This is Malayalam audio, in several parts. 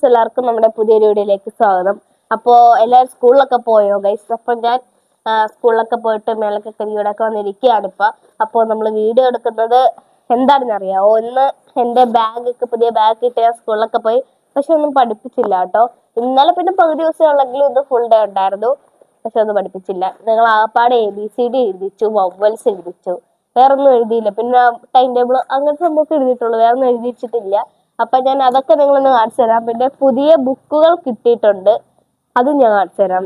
ഫ്രണ്ട്സ് എല്ലാവർക്കും നമ്മുടെ പുതിയൊരു വീഡിയോയിലേക്ക് സ്വാഗതം. അപ്പോൾ എല്ലാവരും സ്കൂളിലൊക്കെ പോയോ ഗൈസ് അപ്പം ഞാൻ സ്കൂളിലൊക്കെ പോയിട്ട് മേലൊക്കെ കരിയോടൊക്കെ വന്നിരിക്കുകയാണ് ഇപ്പം. അപ്പോൾ നമ്മൾ വീഡിയോ എടുക്കുന്നത് എന്താണെന്ന് അറിയാമോ ഒന്ന് എന്റെ ബാഗൊക്കെ പുതിയ ബാഗ് ഇട്ട് ഞാൻ സ്കൂളിലൊക്കെ പോയി പക്ഷെ ഒന്നും പഠിപ്പിച്ചില്ല കേട്ടോ. ഇന്നലെ പിന്നെ പകുതി ദിവസം ഉള്ളെങ്കിലും ഇത് ഫുൾ ഡേ ഉണ്ടായിരുന്നു. പക്ഷെ ഒന്നും പഠിപ്പിച്ചില്ല. നിങ്ങൾ ആപ്പാട് എ ബി സി ഡി എഴുതിച്ചു വവ്വൽസ് എഴുതിച്ചു. വേറൊന്നും എഴുതിയില്ല. പിന്നെ ടൈം ടേബിൾ അങ്ങനത്തെ സംഭവമൊക്കെ എഴുതിയിട്ടുള്ളൂ. വേറൊന്നും എഴുതിച്ചിട്ടില്ല അപ്പൊ ഞാൻ അതൊക്കെ നിങ്ങളൊന്ന് കാണിച്ചു തരാം. പിന്നെ പുതിയ ബുക്കുകൾ കിട്ടിയിട്ടുണ്ട്. അത് ഞാൻ കാണിച്ചു തരാം.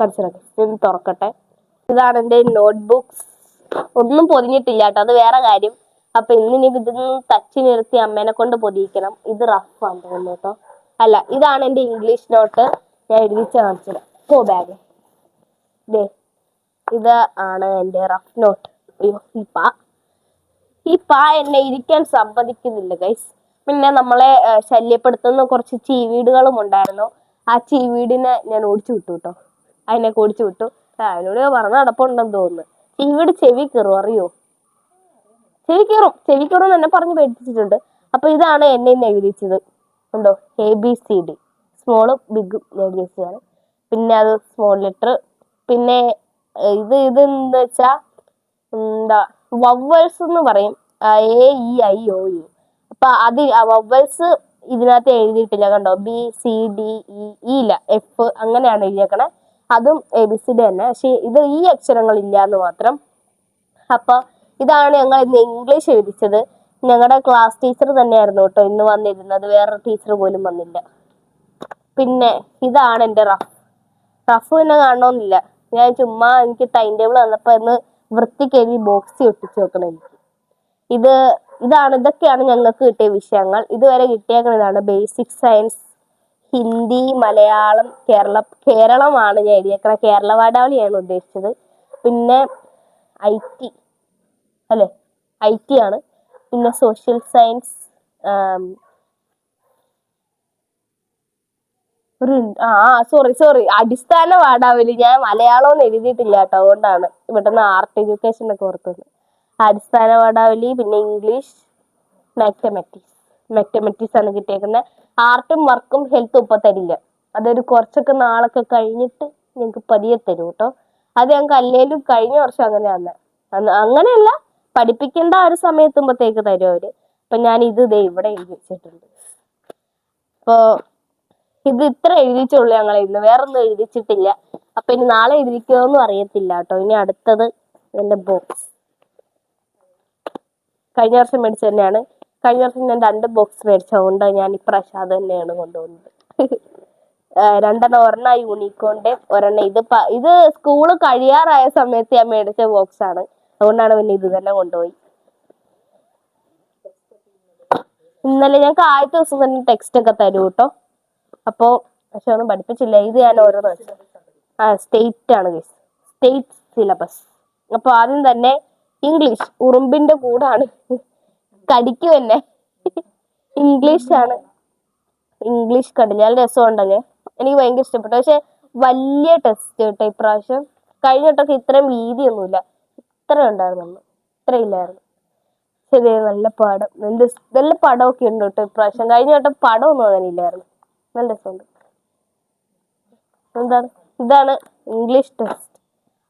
കാണിച്ചു തരാം. ഇത് തുറക്കട്ടെ. ഇതാണ് എന്റെ നോട്ട്ബുക്സ് ഒന്നും പൊതിഞ്ഞിട്ടില്ല കേട്ടോ. അത് വേറെ കാര്യം. അപ്പൊ ഇന്നിനി ഇതൊന്നും തച്ച് നിർത്തി അമ്മേനെ കൊണ്ട് പൊതിയിക്കണം. ഇത് റഫാണ് തോന്നുന്നു കേട്ടോ. അല്ല ഇതാണ് എന്റെ ഇംഗ്ലീഷ് നോട്ട് ഞാൻ എഴുതിച്ച് കാണിച്ചത് പോ ബാഗ് ദേ ഇത് ആണ് എന്റെ റഫ് നോട്ട് അയ്യോ ഈ പാ എന്നെ ഇരിക്കാൻ സമ്മതിക്കുന്നില്ല ഗൈസ് പിന്നെ നമ്മളെ ശല്യപ്പെടുത്തുന്ന കുറച്ച് ചീവീടുകളും ഉണ്ടായിരുന്നു. ആ ചീവീടിനെ ഞാൻ ഓടിച്ചു വിട്ടു കേട്ടോ. അതിനെ ഓടിച്ചു വിട്ടു. അതിനോട് പറഞ്ഞ നടപ്പുണ്ടെന്ന് തോന്നുന്നു. ചീവീട് ചെവി കയറും അറിയോ? ചെവി കയറും ചെവി കയറും എന്നെ പറഞ്ഞ് പേടിപ്പിച്ചിട്ടുണ്ട്. അപ്പൊ ഇതാണ് എന്നെ ഇന്ന് എഴുതിച്ചത്. ഉണ്ടോ? എ ബി സി ഡി സ്മോളും ബിഗും എഴുതി വെച്ചതാണ്. പിന്നെ അത് സ്മോൾ ലെറ്റർ പിന്നെ ഇത് ഇത് എന്താ വെച്ചാ എന്താ വവ്വേഴ്സ് എന്ന് പറയും. A E I O U അപ്പൊ അത് വവ്വൽസ് ഇതിനകത്ത് എഴുതിയിട്ടില്ല കണ്ടോ? ബി സി ഡി ഇ ഇല്ല. എഫ് അങ്ങനെയാണ് എഴുതിയേക്കണേ. അതും എ ബി സി ഡി തന്നെ. പക്ഷെ ഇത് ഈ അക്ഷരങ്ങൾ ഇല്ല എന്ന് മാത്രം. അപ്പൊ ഇതാണ് ഞങ്ങൾ ഇന്ന് ഇംഗ്ലീഷ് എഴുതിച്ചത്. ഞങ്ങളുടെ ക്ലാസ് ടീച്ചർ തന്നെയായിരുന്നു കേട്ടോ ഇന്ന് വന്നിരുന്നത്. വേറൊരു ടീച്ചർ പോലും വന്നില്ല. പിന്നെ ഇതാണ് എന്റെ റഫ്. റഫ് പിന്നെ കാണണമെന്നില്ല ഞാൻ ചുമ്മാ എനിക്ക് ടൈം ടേബിൾ വന്നപ്പോ ഇന്ന് വൃത്തിക്ക് എഴുതി ബോക്സ് ഒട്ടിച്ചു വെക്കണം എനിക്ക്. ഇത് ഇതാണ് ഇതൊക്കെയാണ് ഞങ്ങൾക്ക് കിട്ടിയ വിഷയങ്ങൾ. ഇതുവരെ കിട്ടിയേക്കുന്നതാണ് ബേസിക് സയൻസ് ഹിന്ദി മലയാളം കേരള കേരളമാണ് ഞാൻ എഴുതിയേക്കുന്നത്. കേരള വാടാവലിയാണ് ഉദ്ദേശിച്ചത്. പിന്നെ ഐ ടി അല്ലേ? ഐ ടി ആണ്. പിന്നെ സോഷ്യൽ സയൻസ് ഒരു ആ സോറി സോറി അടിസ്ഥാന വാടാവലി. ഞാൻ മലയാളം ഒന്നും എഴുതിയിട്ടില്ല കേട്ടോ. അതുകൊണ്ടാണ് ഇവിടുന്ന് ആർട്ട് എഡ്യൂക്കേഷൻ ഒക്കെ ഓർത്തത്. അടിസ്ഥാന പാഠാവലി പിന്നെ ഇംഗ്ലീഷ് മാത്തമെറ്റിക്സ് മാത്തമെറ്റിക്സ് ആണ് കിട്ടിയേക്കുന്നത് ആർട്ടും വർക്കും ഹെൽത്തും ഇപ്പൊ തരില്ല. അതൊരു കുറച്ചൊക്കെ നാളൊക്കെ കഴിഞ്ഞിട്ട് ഞങ്ങൾക്ക് പതിയെ തരും കേട്ടോ അത് ഞങ്ങൾക്ക് അല്ലേലും കഴിഞ്ഞ വർഷം അങ്ങനെ അന്ന് അങ്ങനെയല്ല പഠിപ്പിക്കേണ്ട ആ ഒരു സമയത്തുമ്പോഴത്തേക്ക് തരും അവർ. അപ്പൊ ഞാൻ ഇത് ദേ ഇവിടെ എഴുതി വെച്ചിട്ടുണ്ട്. അപ്പോ ഇത് ഇത്ര എഴുതിച്ചുള്ളൂ ഞങ്ങൾ ഇന്ന്. വേറൊന്നും എഴുതിച്ചിട്ടില്ല. അപ്പൊ ഇനി നാളെ എഴുതിക്കോന്നും അറിയത്തില്ല കേട്ടോ ഇനി അടുത്തത് എന്റെ ബോക്സ് കഴിഞ്ഞ വർഷം മേടിച്ച തന്നെയാണ്. കഴിഞ്ഞ വർഷം ഞാൻ രണ്ട് ബോക്സ് മേടിച്ചതുകൊണ്ട് ഞാൻ ഇപ്രാവശ്യം അത് തന്നെയാണ് കൊണ്ടുപോകുന്നത്. രണ്ടെണ്ണം ഒരെണ്ണം യൂണിക്കോണിന്റെ ഒരെണ്ണം ഇത് ഇത് സ്കൂൾ കഴിയാറായ സമയത്ത് ഞാൻ മേടിച്ച ബോക്സ് ആണ്. അതുകൊണ്ടാണ് പിന്നെ ഇത് തന്നെ കൊണ്ടുപോയി. ഇന്നലെ ഞങ്ങൾക്ക് ആദ്യത്തെ ദിവസം തന്നെ ടെക്സ്റ്റ് ഒക്കെ തരൂ കേട്ടോ അപ്പോ പക്ഷെ ഒന്നും പഠിപ്പിച്ചില്ല. ഇത് ഞാൻ ഓരോന്ന് ആ സ്റ്റേറ്റ് ആണ് സ്റ്റേറ്റ് സിലബസ് അപ്പൊ ആദ്യം തന്നെ ഇംഗ്ലീഷ് ഉറുമ്പിന്റെ കൂടാണ്. കടിക്കും എന്നെ ഇംഗ്ലീഷ് ആണ്. ഇംഗ്ലീഷ് കടിഞ്ഞാൽ രസമുണ്ടല്ലേ? എനിക്ക് ഭയങ്കര ഇഷ്ടപ്പെട്ടു. പക്ഷെ വലിയ ടെസ്റ്റ് കേട്ടോ ഇപ്രാവശ്യം. കഴിഞ്ഞ വട്ടമൊക്കെ ഇത്രയും വീതിയൊന്നുമില്ല ഇത്ര ഉണ്ടായിരുന്നു ഇത്ര ഇല്ലായിരുന്നു. ശരി നല്ല പടം. നല്ല നല്ല പടമൊക്കെ ഉണ്ട് കേട്ടോ ഇപ്രാവശ്യം. കഴിഞ്ഞ വട്ടം പടമൊന്നും അങ്ങനെ ഇല്ലായിരുന്നു. നല്ല രസമുണ്ട്. എന്താണ്? ഇതാണ് ഇംഗ്ലീഷ് ടെസ്റ്റ്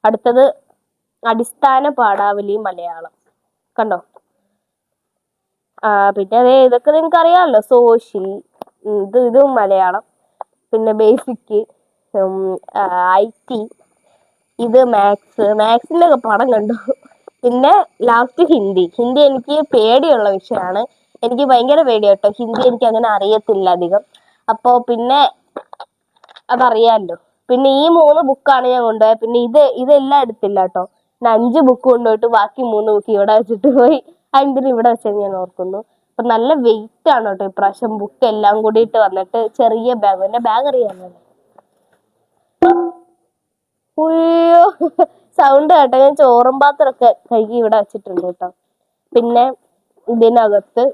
അടുത്തത് അടിസ്ഥാന പാഠാവലി മലയാളം. കണ്ടോ? പിന്നെ അതെ ഇതൊക്കെ നിങ്ങൾക്ക് അറിയാമല്ലോ സോഷ്യൽ ഇത് ഇതും മലയാളം. പിന്നെ ബേസിക് ഐ ടി ഇത് മാത്സ് മാത്സിന്റെ ഒക്കെ പടം കണ്ടു. പിന്നെ ലാസ്റ്റ് ഹിന്ദി. ഹിന്ദി എനിക്ക് പേടിയുള്ള വിഷയമാണ്. എനിക്ക് ഭയങ്കര പേടി കേട്ടോ. ഹിന്ദി എനിക്ക് അങ്ങനെ അറിയത്തില്ല അധികം. അപ്പോ പിന്നെ അതറിയാമല്ലോ പിന്നെ ഈ മൂന്ന് ബുക്കാണ് ഞാൻ കൊണ്ടുപോയത്. പിന്നെ ഇത് ഇതെല്ലാം എടുത്തില്ല കേട്ടോ. അഞ്ച് ബുക്ക് കൊണ്ടുപോയിട്ട് ബാക്കി മൂന്ന് ബുക്ക് ഇവിടെ വെച്ചിട്ട് പോയി. അതിന്റെ ഇവിടെ വെച്ചെന്ന് ഞാൻ ഓർക്കുന്നു. അപ്പൊ നല്ല വെയിറ്റ് ആണ് കേട്ടോ ഇപ്രാവശ്യം ബുക്ക് എല്ലാം കൂടിയിട്ട് വന്നിട്ട് ചെറിയ ബാഗ് എന്റെ ബാഗ് അറിയാമല്ലോ ഉയ്യോ സൗണ്ട് കേട്ടോ. ഞാൻ ചോറും പാത്രമൊക്കെ കഴുകി ഇവിടെ വെച്ചിട്ടുണ്ട് കേട്ടോ. പിന്നെ ഇതിനകത്ത്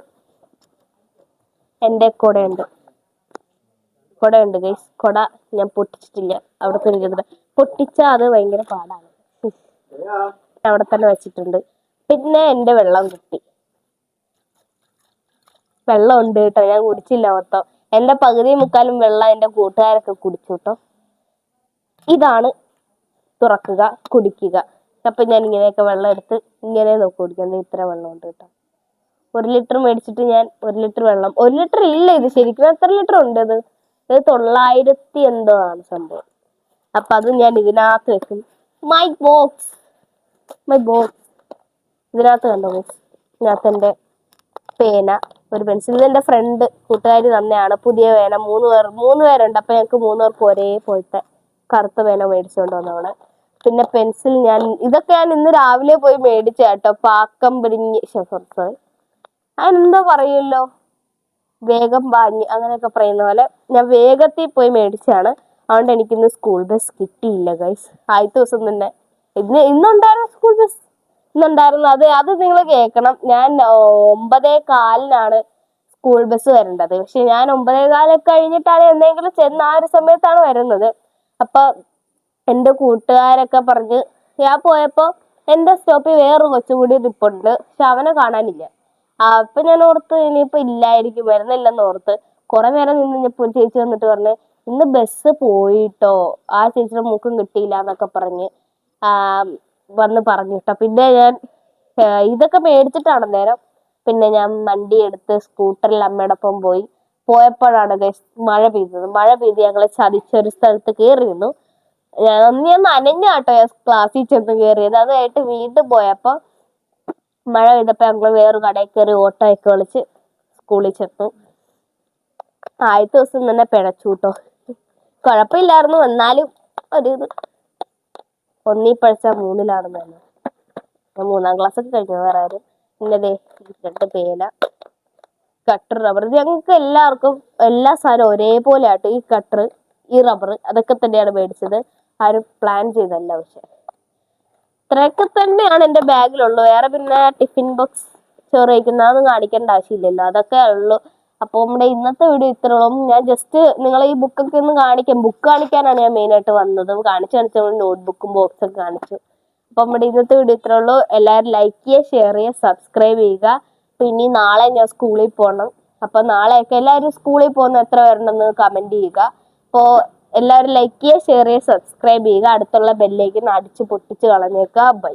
എന്റെ കുടയുണ്ട്. കുടയുണ്ട് ഗൈസ് കുട ഞാൻ പൊട്ടിച്ചിട്ടില്ല. അവിടെ പൊട്ടിച്ചാൽ അത് ഭയങ്കര പാടാണ്. അവിടെ തന്നെ വെച്ചിട്ടുണ്ട്. പിന്നെ എന്റെ വെള്ളം കിട്ടി. വെള്ളം ഉണ്ട് കേട്ടോ ഞാൻ കുടിച്ചില്ല മൊത്തം. എന്റെ പകുതി മുക്കാലും വെള്ളം എന്റെ കൂട്ടുകാരൊക്കെ കുടിച്ചു കേട്ടോ. ഇതാണ് തുറക്കുക കുടിക്കുക. അപ്പൊ ഞാൻ ഇങ്ങനെയൊക്കെ വെള്ളം എടുത്ത് ഇങ്ങനെ നോക്കി കുടിക്കുന്നത് ഇത്ര വെള്ളം ഉണ്ട് കേട്ടോ. ഒരു ലിറ്റർ മേടിച്ചിട്ട് ഞാൻ ഒരു ലിറ്റർ വെള്ളം. ഒരു ലിറ്റർ ഇല്ല ഇത് ശരിക്കും എത്ര ലിറ്റർ ഉണ്ട് ഇത്? ഇത് തൊള്ളായിരത്തി എന്തോ ആണ് സംഭവം. അപ്പൊ അത് ഞാൻ ഇതിനകത്ത് വെക്കും. മൈ ബോക്സ് മൈ ബോക്സ് ഇതിനകത്ത് കണ്ടോ ഇതിനകത്ത് എന്റെ പേന ഒരു പെൻസിൽ ഇത് എന്റെ ഫ്രണ്ട് കൂട്ടുകാരി തന്നെയാണ്. പുതിയ പേന മൂന്ന് പേർ മൂന്ന് പേരുണ്ട്. അപ്പൊ ഞങ്ങൾക്ക് മൂന്ന് പേർക്ക് ഒരേപോലത്തെ കറുത്ത പേന മേടിച്ചുകൊണ്ട് വന്നവണ് പിന്നെ പെൻസിൽ ഞാൻ ഇതൊക്കെ ഞാൻ ഇന്ന് രാവിലെ പോയി മേടിച്ച കേട്ടോ. പാക്കം പിടിഞ്ഞ് സോറി അതിനെന്തോ പറയുമല്ലോ? വേഗം പാഞ്ഞ് അങ്ങനെയൊക്കെ പറയുന്ന പോലെ ഞാൻ വേഗത്തിൽ പോയി മേടിച്ചാണ് അതുകൊണ്ട് എനിക്കിന്ന് സ്കൂൾ ബസ് കിട്ടിയില്ല ഗൈസ് ആദ്യത്തെ ദിവസം തന്നെ ഇന്ന് ഇന്നുണ്ടായിരുന്നു സ്കൂൾ ബസ് ഇന്നുണ്ടായിരുന്നു. അത് അത് നിങ്ങൾ കേൾക്കണം. ഞാൻ ഒമ്പതേ കാലിനാണ് സ്കൂൾ ബസ് വരേണ്ടത്. പക്ഷെ ഞാൻ ഒമ്പതേ കാലൊക്കെ കഴിഞ്ഞിട്ടാണ് എന്തെങ്കിലും ചെന്ന് ആ ഒരു സമയത്താണ് വരുന്നത്. അപ്പൊ എന്റെ കൂട്ടുകാരൊക്കെ പറഞ്ഞ് ഞാൻ പോയപ്പോ എന്റെ സ്റ്റോപ്പിൽ വേറൊരു കൊച്ചുകൂടി നിപ്പുണ്ട്. പക്ഷെ അവനെ കാണാനില്ല. അപ്പൊ ഞാൻ ഓർത്ത് ഇനിയിപ്പൊ ഇല്ലായിരിക്കും. വരുന്നില്ലെന്ന് ഓർത്ത്. കുറെ നേരം നിന്ന് കഴിഞ്ഞപ്പോ ഒരു ചേച്ചി വന്നിട്ട് പറഞ്ഞ് ഇന്ന് ബസ് പോയിട്ടോ? ആ ചേച്ചിയുടെ മൂക്കും കിട്ടിയില്ല എന്നൊക്കെ പറഞ്ഞ് വന്ന് പറഞ്ഞു കേട്ടോ. പിന്നെ ഞാൻ ഇതൊക്കെ മേടിച്ചിട്ടാണ് നേരം പിന്നെ ഞാൻ വണ്ടി എടുത്ത് സ്കൂട്ടറിൽ അമ്മയുടെ ഒപ്പം പോയി. പോയപ്പോഴാണ് ഗൈസ് മഴ പെയ്തത്. മഴ പെയ്ത് ഞങ്ങൾ ചതിച്ചൊരു സ്ഥലത്ത് കയറിയിരുന്നു ഞാൻ അന്ന് ഞാൻ നനഞ്ഞ കേട്ടോ ഞാൻ ക്ലാസ്സിൽ ചെന്ന് കയറിയത് അത് കഴിഞ്ഞിട്ട് വീണ്ടും പോയപ്പോ മഴ പെയ്തപ്പോ ഞങ്ങൾ വേറൊരു കടയിൽ കയറി ഓട്ടോ ഒക്കെ വിളിച്ച് സ്കൂളിൽ ചെന്നു. ആദ്യത്തെ ദിവസം തന്നെ പിഴച്ചു കേട്ടോ. കുഴപ്പമില്ലായിരുന്നു. എന്നാലും ഒരു ഒന്നീ പഴിച്ച മൂന്നിലാണെന്ന് തന്നെ ഞാൻ മൂന്നാം ക്ലാസ് ഒക്കെ കഴിഞ്ഞു. വേറെ ആരും പിന്നെ ദേ. രണ്ട് പേന കട്ടർ റബ്ബർ ഇത് ഞങ്ങൾക്ക് എല്ലാവർക്കും എല്ലാ സാധനവും ഒരേപോലെ ആയിട്ട് ഈ കട്ടർ ഈ റബ്ബർ അതൊക്കെ തന്നെയാണ് മേടിച്ചത്. ആരും പ്ലാൻ ചെയ്തല്ല പക്ഷെ. ഇത്രയൊക്കെ തന്നെയാണ് എന്റെ ബാഗിലുള്ളൂ വേറെ പിന്നെ ടിഫിൻ ബോക്സ് ചോറ് കഴിക്കുന്ന അതൊന്നും കാണിക്കേണ്ട ആവശ്യമില്ലല്ലോ. അതൊക്കെ ഉള്ളൂ. അപ്പോൾ നമ്മുടെ ഇന്നത്തെ വീഡിയോ ഇത്രയോളം ഞാൻ ജസ്റ്റ് നിങ്ങളെ ഈ ബുക്കൊക്കെ ഒന്ന് കാണിക്കാം. ബുക്ക് കാണിക്കാനാണ് ഞാൻ മെയിൻ ആയിട്ട് വന്നത്. കാണിച്ചു കാണിച്ചു നോട്ട്ബുക്കും ബോക്സൊക്കെ കാണിച്ചു. അപ്പോൾ നമ്മുടെ ഇന്നത്തെ വീഡിയോ ഇത്രേ ഉള്ളൂ. എല്ലാവരും ലൈക്ക് ചെയ്യുക ഷെയർ ചെയ്യുക സബ്സ്ക്രൈബ് ചെയ്യുക. പിന്നെ നാളെ ഞാൻ സ്കൂളിൽ പോകണം അപ്പോൾ നാളെയൊക്കെ എല്ലാവരും സ്കൂളിൽ പോകുന്ന എത്ര പേരുണ്ടെന്ന് കമന്റ് ചെയ്യുക. അപ്പോൾ എല്ലാവരും ലൈക്ക് ചെയ്യുക ഷെയർ ചെയ്യുക സബ്സ്ക്രൈബ് ചെയ്യുക. അടുത്തുള്ള ബെല്ലേക്ക് അടിച്ച് പൊട്ടിച്ച് കളഞ്ഞേക്കുക. ബൈ